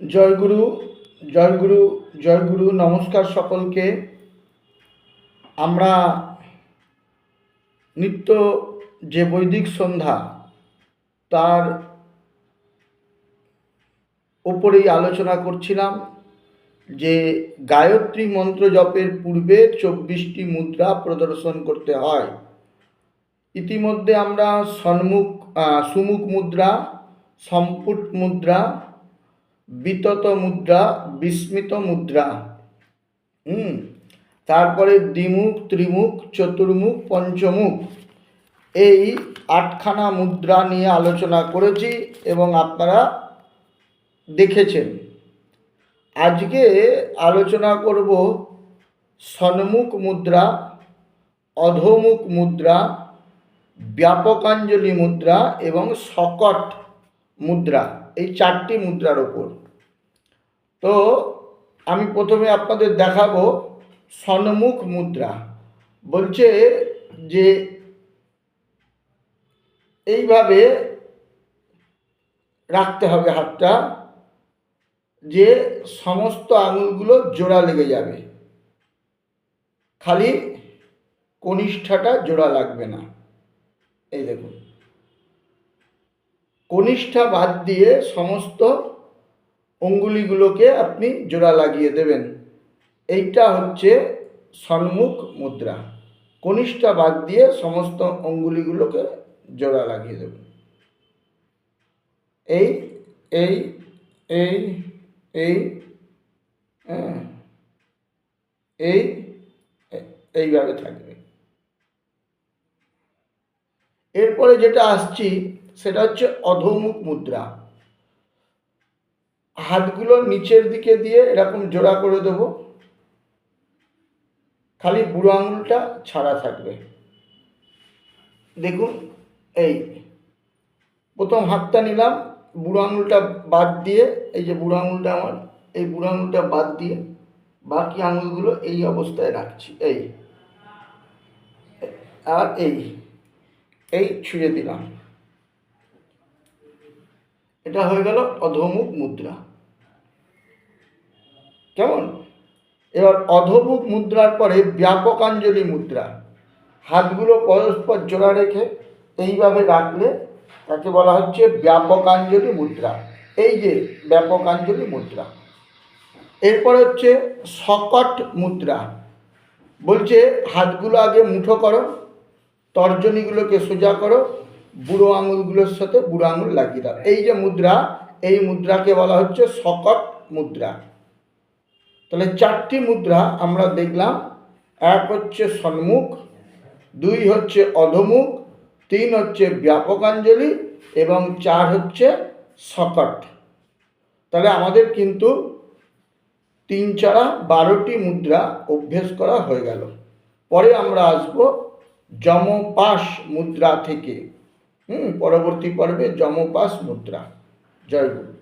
জয়গুরু জয়গুরু জয়গুরু, নমস্কার সকলকে। আমরা নিত্য যে বৈদিক সন্ধ্যা, তার ওপরেই আলোচনা করছিলাম যে গায়ত্রী মন্ত্র জপের পূর্বে চব্বিশটি মুদ্রা প্রদর্শন করতে হয়। ইতিমধ্যে আমরা সন্মুখ সুমুখ মুদ্রা, সম্পুট মুদ্রা বিতত মুদ্রা, বিস্মিত মুদ্রা। হুম, তারপরে দ্বিমুখ, ত্রিমুখ, চতুর্মুখ, পঞ্চমুখ। এই আটখানা মুদ্রা নিয়ে আলোচনা করেছি এবং আপনারা দেখেছেন। আজকে আলোচনা করব সন্মুখ মুদ্রা, অধোমুখ মুদ্রা, ব্যাপকাঞ্জলি মুদ্রা এবং সকট মুদ্রা, এই চারটি মুদ্রার ওপর তো আমি প্রথমে আপনাদের দেখাবো সন্মুখ মুদ্রা। বলছে যে এইভাবে রাখতে হবে হাতটা, যে সমস্ত আঙুলগুলো জোড়া লেগে যাবে। খালি কনিষ্ঠাটা জোড়া লাগবে না। এই দেখুন। কনিষ্ঠা বাদ দিয়ে সমস্ত অঙ্গুলিগুলোকে আপনি জোড়া লাগিয়ে দেবেন। এইটা হচ্ছে সন্মুখ মুদ্রা। কনিষ্ঠা বাদ দিয়ে সমস্ত অঙ্গুলিগুলোকে জোড়া লাগিয়ে দেবেন। এই এই এই এই হ্যাঁ, এই এইভাবে থাকবে। এরপরে যেটা আসছি সেটা হচ্ছে অধোমুখ মুদ্রা। হাতগুলো নিচের দিকে দিয়ে এরকম জোড়া করে দেব। খালি বুড়ো আঙুলটা ছাড়া থাকবে। দেখুন, এই প্রথম হাতটা নিলাম, বুড়ো আঙুলটা বাদ দিয়ে, এই যে বুড়ো আঙুলটা আমার, এই বুড়ো আঙুলটা বাদ দিয়ে বাকি আঙুলগুলো এই অবস্থায় রাখছি, এই। আর এই এই ছুঁয়ে দিলাম। এটা হয়ে গেল অধমুখ মুদ্রা। কেমন? এবার অধমুখ মুদ্রার পরে ব্যাপকাঞ্জলি মুদ্রা। হাতগুলো পরস্পর জোড়া রেখে এইভাবে রাখলে তাকে বলা হচ্ছে ব্যাপকাঞ্জলি মুদ্রা। এই যে ব্যাপকাঞ্জলি মুদ্রা। এরপর হচ্ছে সকট মুদ্রা। বলছে হাতগুলো আগে মুঠো করো, তর্জনীগুলোকে সোজা করো বুড়ো আঙুলগুলোর সাথে বুড়ো আঙুল লাগিয়ে দাও। এই যে মুদ্রা, এই মুদ্রাকে বলা হচ্ছে সকট মুদ্রা। তাহলে চারটি মুদ্রা আমরা দেখলাম। এক হচ্ছে সন্মুখ, দুই হচ্ছে অধমুখ, তিন হচ্ছে ব্যাপকাঞ্জলি এবং চার হচ্ছে সকট তাহলে আমাদের কিন্তু তিন চারা বারোটি মুদ্রা অভ্যেস করা হয়ে গেল। পরে আমরা আসব যমপাশ মুদ্রা থেকে। হুম পরবর্তী পর্বে যমপাস মুদ্রা। জয় গুরু।